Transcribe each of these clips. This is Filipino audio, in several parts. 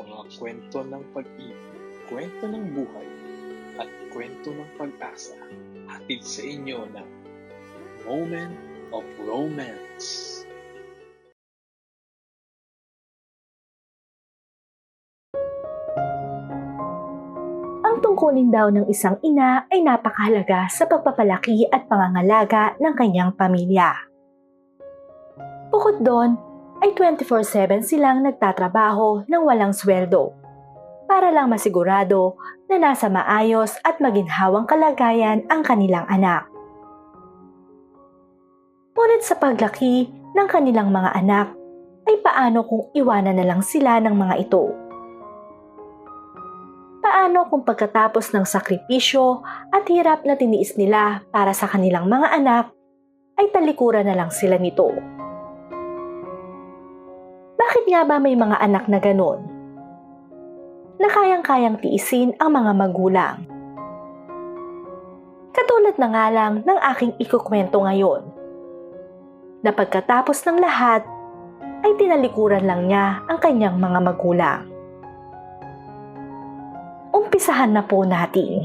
mga kwento ng pag-ibig, kwento ng buhay, at kwento ng pag-asa hatid sa inyo ng Moment of Romance. Ang tungkulin daw ng isang ina ay napakahalaga sa pagpapalaki at pangangalaga ng kanyang pamilya. Bukod doon, ay 24-7 silang nagtatrabaho ng walang sweldo para lang masigurado na nasa maayos at maginhawang kalagayan ang kanilang anak. Ngunit sa paglaki ng kanilang mga anak, ay paano kung iwanan na lang sila ng mga ito? Paano kung pagkatapos ng sakripisyo at hirap na tiniis nila para sa kanilang mga anak, ay talikuran na lang sila nito? Bakit nga ba may mga anak na ganon? Na kayang-kayang tiisin ang mga magulang. Katulad na nga lang ng aking ikukwento ngayon. Na pagkatapos ng lahat, ay tinalikuran lang niya ang kanyang mga magulang. Umpisahan na po natin.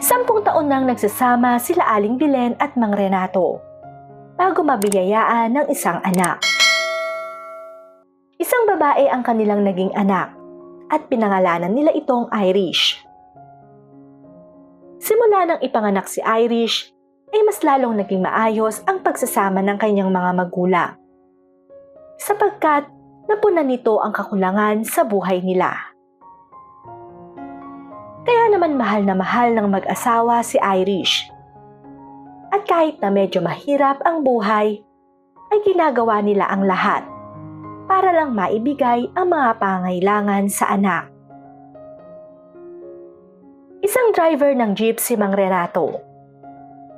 Sampung taon nang nagsasama sila Aling Bilen at Mang Renato bago mabiyayaan ng isang anak. Isang babae ang kanilang naging anak at pinangalanan nila itong Irish. Simula nang ipanganak si Irish, ay mas lalong naging maayos ang pagsasama ng kanyang mga magulang. Sapagkat napunan nito ang kakulangan sa buhay nila. Kaya naman mahal na mahal ng mag-asawa si Irish at kahit na medyo mahirap ang buhay, ay ginagawa nila ang lahat para lang maibigay ang mga pangailangan sa anak. Isang driver ng jeep si Mang Renato.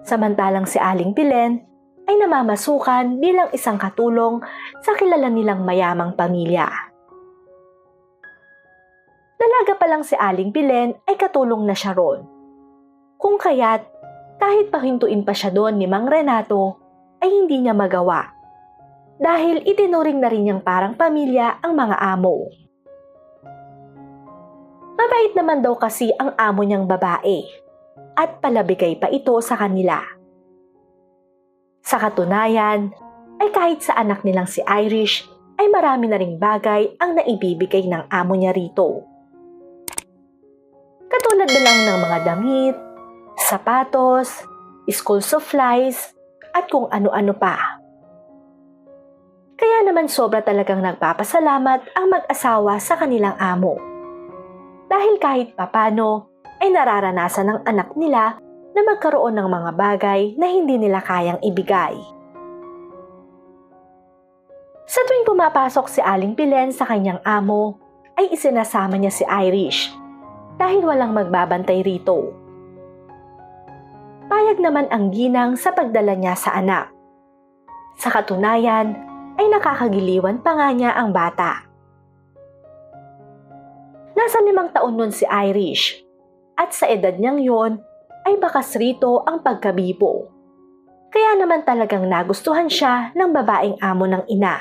Samantalang si Aling Pilen ay namamasukan bilang isang katulong sa kilala nilang mayamang pamilya. Dalaga pa lang si Aling Pilen ay katulong na siya ron. Kung kaya't kahit pahintuin pa siya doon ni Mang Renato, ay hindi niya magawa. Dahil itinuring na rin niyang parang pamilya ang mga amo. Mabait naman daw kasi ang amo niyang babae at palabigay pa ito sa kanila. Sa katunayan, ay kahit sa anak nilang si Irish, ay marami na ring bagay ang naibibigay ng amo niya rito. Katulad na lang ng mga damit, sapatos, school supplies, at kung ano-ano pa. Kaya naman sobra talagang nagpapasalamat ang mag-asawa sa kanilang amo. Dahil kahit papano ay nararanasan ng anak nila na magkaroon ng mga bagay na hindi nila kayang ibigay. Sa tuwing pumapasok si Aling Pilen sa kanyang amo, ay isinasama niya si Irish dahil walang magbabantay rito. Payag naman ang ginang sa pagdala niya sa anak. Sa katunayan, ay nakakagiliwan pa nga niya ang bata. Nasa limang taon nun si Irish at sa edad niyang yon ay bakas rito ang pagkabibo. Kaya naman talagang nagustuhan siya ng babaeng amo ng ina.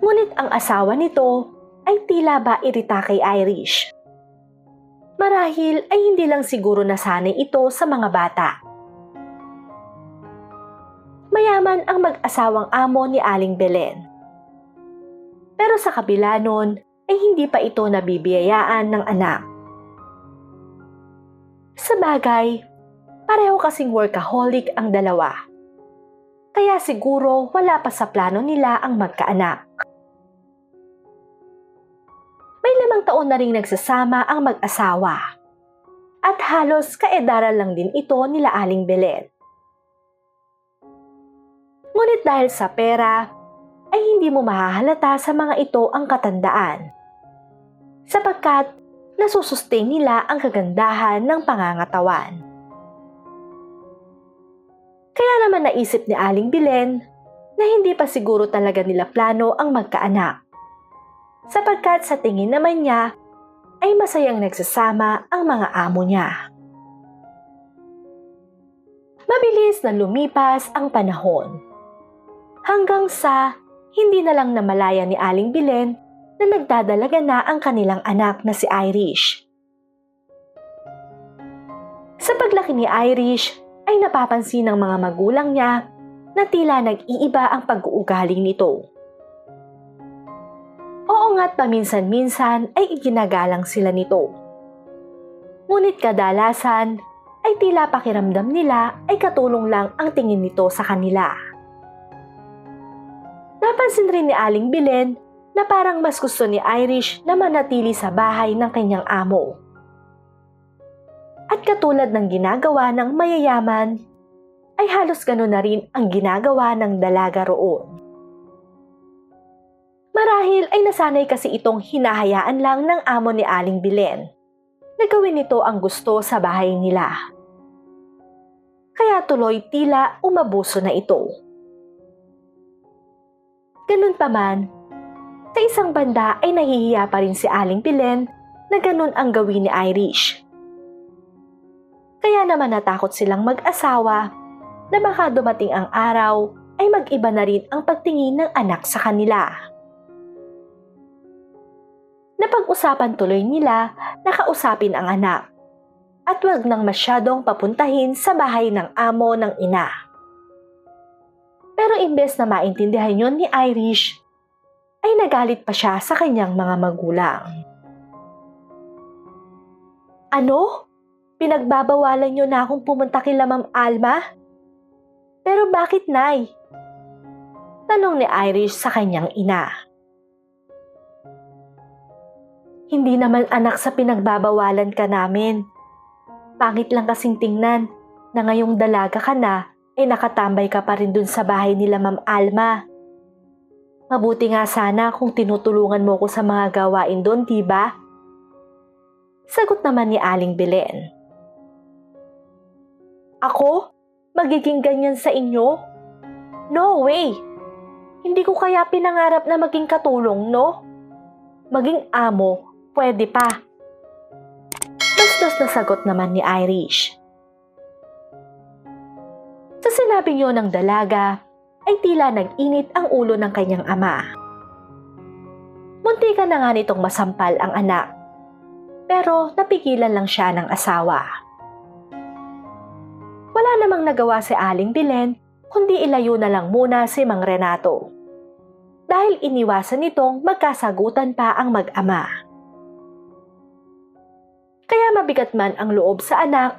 Ngunit ang asawa nito ay tila ba irita kay Irish. Marahil ay hindi lang siguro nasanay ito sa mga bata. Mayaman ang mag-asawang amo ni Aling Belen. Pero sa kabila nun ay hindi pa ito nabibiyayaan ng anak. Sa bagay, pareho kasing workaholic ang dalawa. Kaya siguro wala pa sa plano nila ang magkaanak. Taon na rin nagsasama ang mag-asawa. At halos kaedaran lang din ito nila Aling Belen. Ngunit dahil sa pera, ay hindi mo mahahalata sa mga ito ang katandaan. Sapagkat nasusustain nila ang kagandahan ng pangangatawan. Kaya naman naisip ni Aling Bilen na hindi pa siguro talaga nila plano ang magkaanak. Sapagkat sa tingin naman niya ay masayang nagsasama ang mga amo niya. Mabilis na lumipas ang panahon. Hanggang sa hindi na lang namalaya ni Aling Bilen na nagdadalaga na ang kanilang anak na si Irish. Sa paglaki ni Irish, ay napapansin ng mga magulang niya na tila nag-iiba ang pag-uugali nito. Oo nga't paminsan-minsan ay iginagalang sila nito. Ngunit kadalasan ay tila pakiramdam nila ay katulong lang ang tingin nito sa kanila. Napansin rin ni Aling Bilen na parang mas gusto ni Irish na manatili sa bahay ng kanyang amo. At katulad ng ginagawa ng mayayaman, ay halos gano'n na rin ang ginagawa ng dalaga roon. Marahil ay nasanay kasi itong hinahayaan lang ng amo ni Aling Bilen na gawin nito ang gusto sa bahay nila. Kaya tuloy tila umabuso na ito. Ganun pa man, sa isang banda ay nahihiya pa rin si Aling Bilen na ganun ang gawin ni Irish. Kaya naman natakot silang mag-asawa na baka dumating ang araw ay mag-iba na rin ang pagtingin ng anak sa kanila. Napag-usapan tuloy nila na kausapin ang anak at wag nang masyadong papuntahin sa bahay ng amo ng ina. Pero imbes na maintindihan yon ni Irish, ay nagalit pa siya sa kanyang mga magulang. Ano? Pinagbabawalan niyo na akong pumunta kila Ma'am Alma? Pero bakit, Nay? Tanong ni Irish sa kanyang ina. Hindi naman anak sa pinagbabawalan ka namin. Pangit lang kasing tingnan na ngayong dalaga ka na ay nakatambay ka pa rin dun sa bahay nila Ma'am Alma. Mabuti nga sana kung tinutulungan mo ko sa mga gawain doon, di ba? Sagot naman ni Aling Belen. Ako? Magiging ganyan sa inyo? No way! Hindi ko kaya pinangarap na maging katulong, no? Maging amo, pwede pa. Bastos na sagot naman ni Irish. Sa sinabi niyo ng dalaga, ay tila nag-init ang ulo ng kanyang ama. Munti ka na nga nitong masampal ang anak, pero napigilan lang siya ng asawa. Wala namang nagawa si Aling Bilen kundi ilayo na lang muna si Mang Renato. Dahil iniwasan nitong magkasagutan pa ang mag-ama. Kaya mabigat man ang loob sa anak,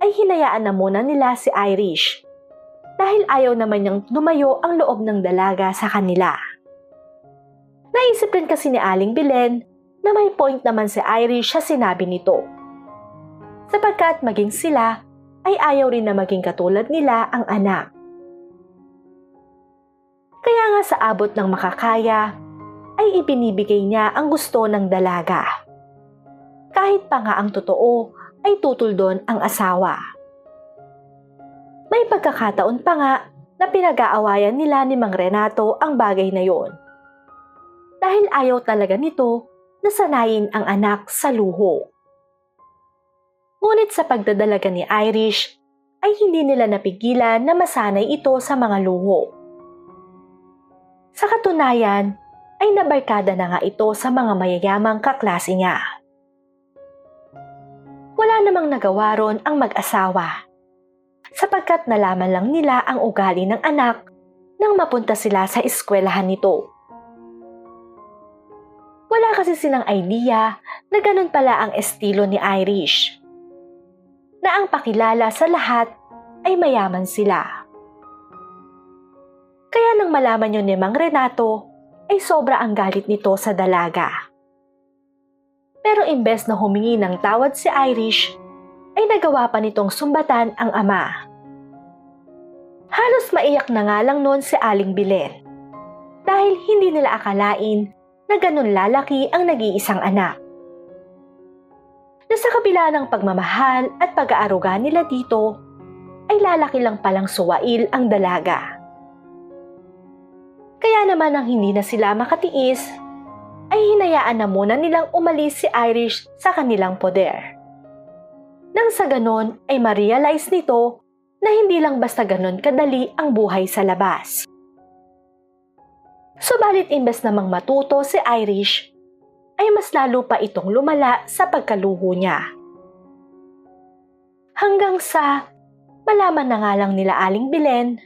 ay hinayaan na muna nila si Irish dahil ayaw naman niyang lumayo ang loob ng dalaga sa kanila. Naisip rin kasi ni Aling Bilen na may point naman si Irish sa sinabi nito. Sapagkat maging sila ay ayaw rin na maging katulad nila ang anak. Kaya nga sa abot ng makakaya, ay ibinibigay niya ang gusto ng dalaga. Kahit pa nga ang totoo ay tutol doon ang asawa. May pagkakataon pa nga na pinag-aawayan nila ni Mang Renato ang bagay na yon. Dahil ayaw talaga nito na sanayin ang anak sa luho. Ngunit sa pagdadalaga ni Irish, ay hindi nila napigilan na masanay ito sa mga luho. Sa katunayan, ay nabarkada na nga ito sa mga mayayamang kaklase niya. Wala namang nagawa ron ang mag-asawa, sapagkat nalaman lang nila ang ugali ng anak nang mapunta sila sa eskwelahan nito. Wala kasi silang idea na ganun pala ang estilo ni Irish na ang pakilala sa lahat ay mayaman sila. Kaya nang malaman yun ni Mang Renato, ay sobra ang galit nito sa dalaga. Pero imbes na humingi ng tawad si Irish, ay nagawa pa nitong sumbatan ang ama. Halos maiyak na nga lang noon si Aling Bilen dahil hindi nila akalain na ganun lalaki ang nag-iisang anak na kabila ng pagmamahal at pag-aaruga nila dito, ay lalaki lang palang suwail ang dalaga. Kaya naman nang hindi na sila makatiis, ay hinayaan na muna nilang umalis si Irish sa kanilang poder. Nang sa ganon ay ma-realize nito na hindi lang basta ganon kadali ang buhay sa labas. Subalit imbes namang matuto si Irish, ay mas lalo pa itong lumala sa pagkaluho niya. Hanggang sa malaman na nga lang nila Aling Bilen,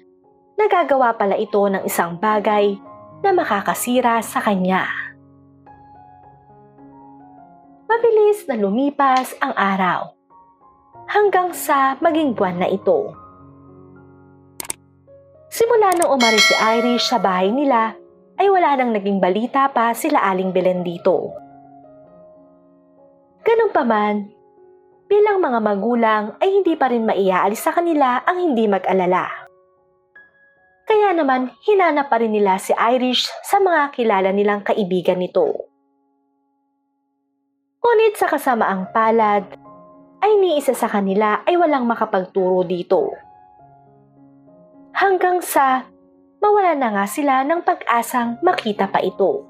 nagagawa pala ito ng isang bagay na makakasira sa kanya. Mabilis na lumipas ang araw hanggang sa maging buwan na ito. Simula nung umalis si Irish sa bahay nila, ay wala nang naging balita pa sila Aling Belen dito. Ganun pa man, bilang mga magulang ay hindi pa rin maiaalis sa kanila ang hindi mag-alala. Kaya naman, hinanap pa rin nila si Irish sa mga kilala nilang kaibigan nito. Ngunit sa kasamaang palad, ay ni isa sa kanila ay walang makapagturo dito. Hanggang sa mawala na nga sila ng pag-asang makita pa ito.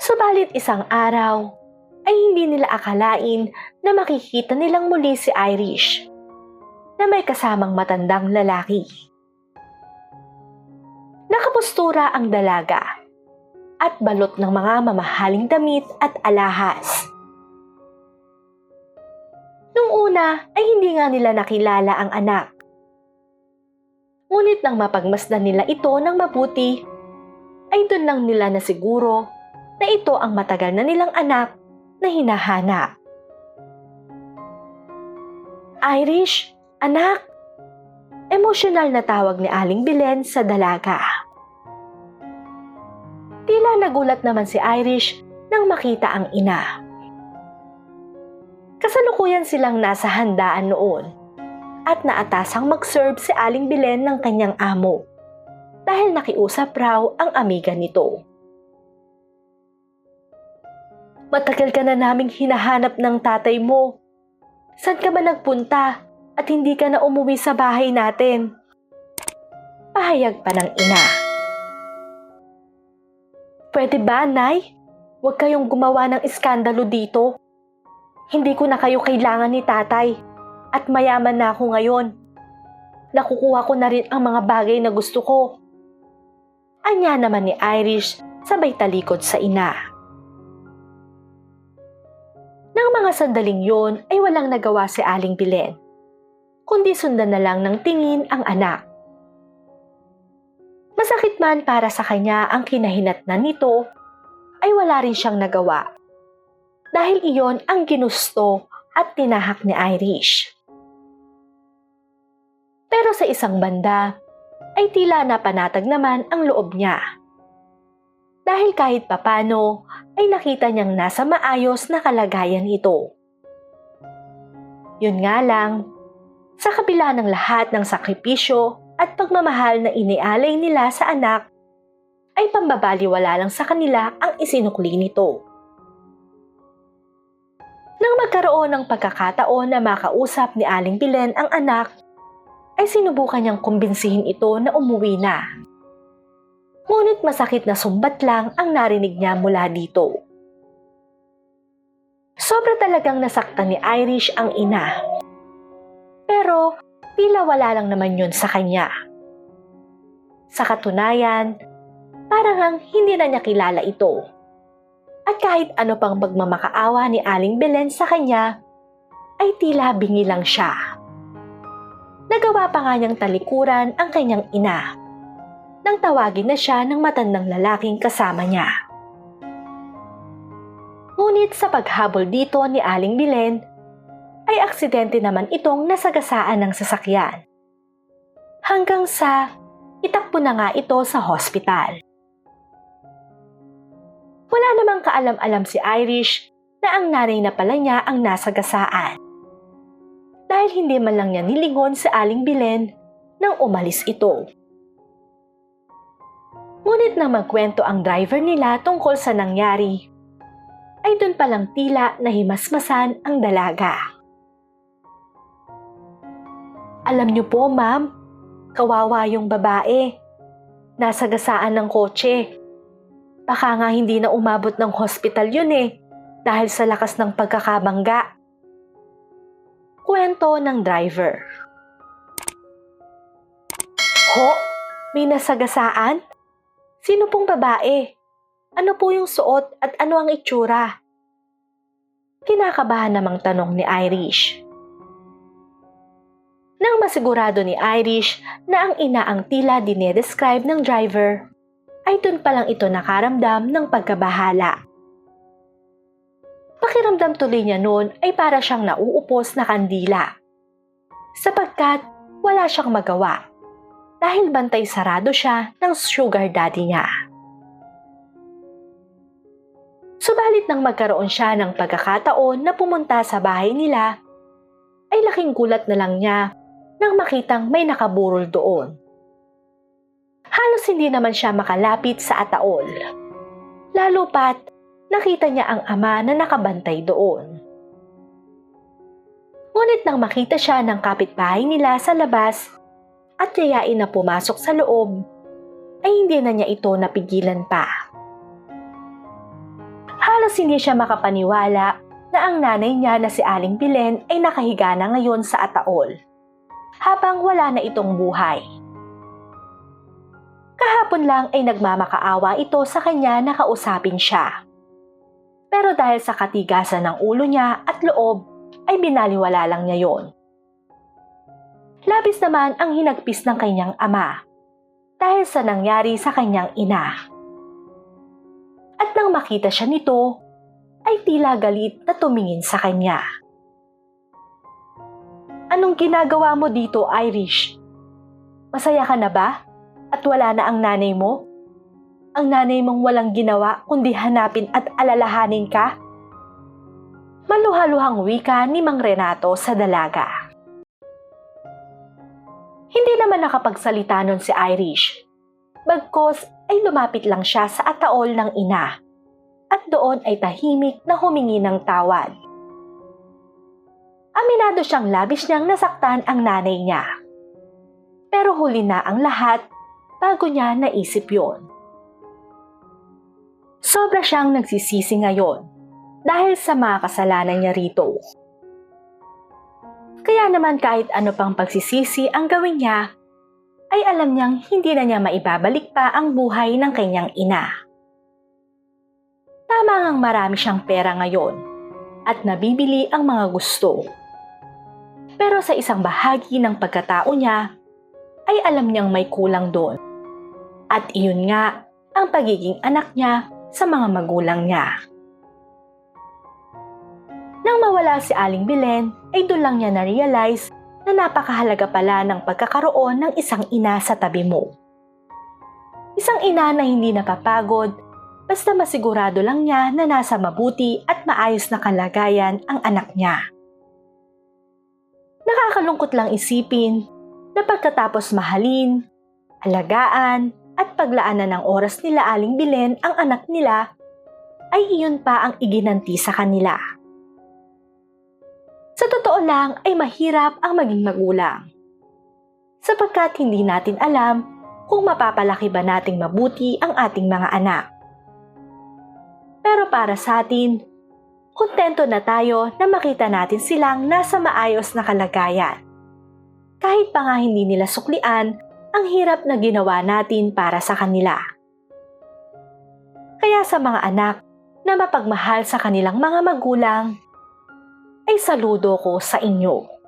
Subalit isang araw, ay hindi nila akalain na makikita nilang muli si Irish na may kasamang matandang lalaki. Nakapustura ang dalaga at balot ng mga mamahaling damit at alahas. Nung una ay hindi nga nila nakilala ang anak. Ngunit nang mapagmasdan nila ito ng mabuti, ay doon lang nila na siguro na ito ang matagal na nilang anak na hinahanap. Irish, anak! Emosyonal na tawag ni Aling Bilen sa dalaga. Tila nagulat naman si Irish nang makita ang ina. Kasalukuyan silang nasa handaan noon at naatasang mag-serve si Aling Bilen ng kanyang amo dahil nakiusap raw ang amiga nito. Matagal ka na naming hinahanap ng tatay mo. Saan ka ba nagpunta at hindi ka na umuwi sa bahay natin? Pahayag pa ng ina. Pwede ba, Nay? Huwag kayong gumawa ng iskandalo dito. Hindi ko na kayo kailangan ni tatay at mayaman na ako ngayon. Nakukuha ko na rin ang mga bagay na gusto ko. Anya naman ni Irish sabay talikod sa ina. Nang mga sandaling yon ay walang nagawa si Aling Bilen, kundi sundan na lang ng tingin ang anak. Masakit man para sa kanya ang kinahinatnan nito, ay wala rin siyang nagawa. Dahil iyon ang ginusto at tinahak ni Irish. Pero sa isang banda, ay tila napanatag naman ang loob niya. Dahil kahit papano ay nakita niyang nasa maayos na kalagayan ito. Yun nga lang, sa kabila ng lahat ng sakripisyo at pagmamahal na inialay nila sa anak, ay pambabaliwala lang sa kanila ang isinukli nito. Nang magkaroon ng pagkakataon na makausap ni Aling Bilen ang anak, ay sinubukan niyang kumbinsihin ito na umuwi na. Ngunit masakit na sumbat lang ang narinig niya mula dito. Sobra talagang nasaktan ni Irish ang ina. Pero tila wala lang naman yun sa kanya. Sa katunayan, parang ang hindi na niya kilala ito. At kahit ano pang pagmamakaawa ni Aling Belen sa kanya, ay tila bingi lang siya. Nagawa pa nga niyang talikuran ang kanyang ina nang tawagin na siya ng matandang lalaking kasama niya. Ngunit sa paghabol dito ni Aling Bilen, ay aksidente naman itong nasagasaan ng sasakyan. Hanggang sa itakbo na nga ito sa hospital. Wala namang kaalam-alam si Irish na ang nanay na pala niya ang nasagasaan. Dahil hindi man lang niya nilingon sa Aling Bilen nang umalis ito. Ngunit nang magkwento ang driver nila tungkol sa nangyari, ay doon palang tila na himasmasan ang dalaga. Alam niyo po, ma'am, kawawa yung babae. Nasa gasaan ng kotse. Baka nga hindi na umabot ng hospital yun eh, dahil sa lakas ng pagkakabangga. Kwento ng driver. Ho? May nasagasaan? Sino pong babae? Ano po yung suot at ano ang itsura? Kinakabahan namang tanong ni Irish. Nang masigurado ni Irish na ang ina ang tila dinedescribe ng driver, ay dun pa lang ito nakaramdam ng pagkabahala. Pakiramdam tuloy niya noon ay para siyang nauupos na kandila. Sapagkat wala siyang magawa dahil bantay sarado siya ng sugar daddy niya. Subalit nang magkaroon siya ng pagkakataon na pumunta sa bahay nila, ay laking gulat na lang niya nang makitang may nakaburol doon. Halos hindi naman siya makalapit sa ataol. Lalo pat nakita niya ang ama na nakabantay doon. Ngunit nang makita siya ng kapitbahay nila sa labas at yayain na pumasok sa loob, ay hindi na niya ito napigilan pa. Halos hindi siya makapaniwala na ang nanay niya na si Aling Bilen ay nakahiga na ngayon sa ataol, habang wala na itong buhay. Kahapon lang ay nagmamakaawa ito sa kanya na kausapin siya. Pero dahil sa katigasan ng ulo niya at loob, ay binaliwala lang niya yon. Labis naman ang hinagpis ng kanyang ama dahil sa nangyari sa kanyang ina. At nang makita siya nito, ay tila galit na tumingin sa kanya. Anong ginagawa mo dito, Irish? Masaya ka na ba? At wala na ang nanay mo? Ang nanay mong walang ginawa kundi hanapin at alalahanin ka? Maluhaluhang wika ni Mang Renato sa dalaga. Hindi naman nakapagsalita nun si Irish. Bagkos ay lumapit lang siya sa ataol ng ina at doon ay tahimik na humingi ng tawad. Aminado siyang labis niyang nasaktan ang nanay niya. Pero huli na ang lahat bago niya naisip yon. Sobra siyang nagsisisi ngayon dahil sa mga kasalanan niya rito. Kaya naman kahit ano pang pagsisisi ang gawin niya, ay alam niyang hindi na niya maibabalik pa ang buhay ng kanyang ina. Tama ngang marami siyang pera ngayon at nabibili ang mga gusto. Pero sa isang bahagi ng pagkatao niya, ay alam niyang may kulang doon. At iyon nga ang pagiging anak niya sa mga magulang niya. Nang mawala si Aling Bilen, ay doon lang niya na-realize na napakahalaga pala ng pagkakaroon ng isang ina sa tabi mo. Isang ina na hindi napapagod, basta masigurado lang niya na nasa mabuti at maayos na kalagayan ang anak niya. Nakakalungkot lang isipin na pagkatapos mahalin, alagaan, at paglaanan ng oras nila Aling Bilen ang anak nila, ay iyon pa ang iginanti sa kanila. Sa totoo lang ay mahirap ang maging magulang. Sapagkat hindi natin alam kung mapapalaki ba nating mabuti ang ating mga anak. Pero para sa atin, kontento na tayo na makita natin silang nasa maayos na kalagayan. Kahit pa nga hindi nila suklian ang hirap na ginawa natin para sa kanila. Kaya sa mga anak na mapagmahal sa kanilang mga magulang, ay saludo ko sa inyo.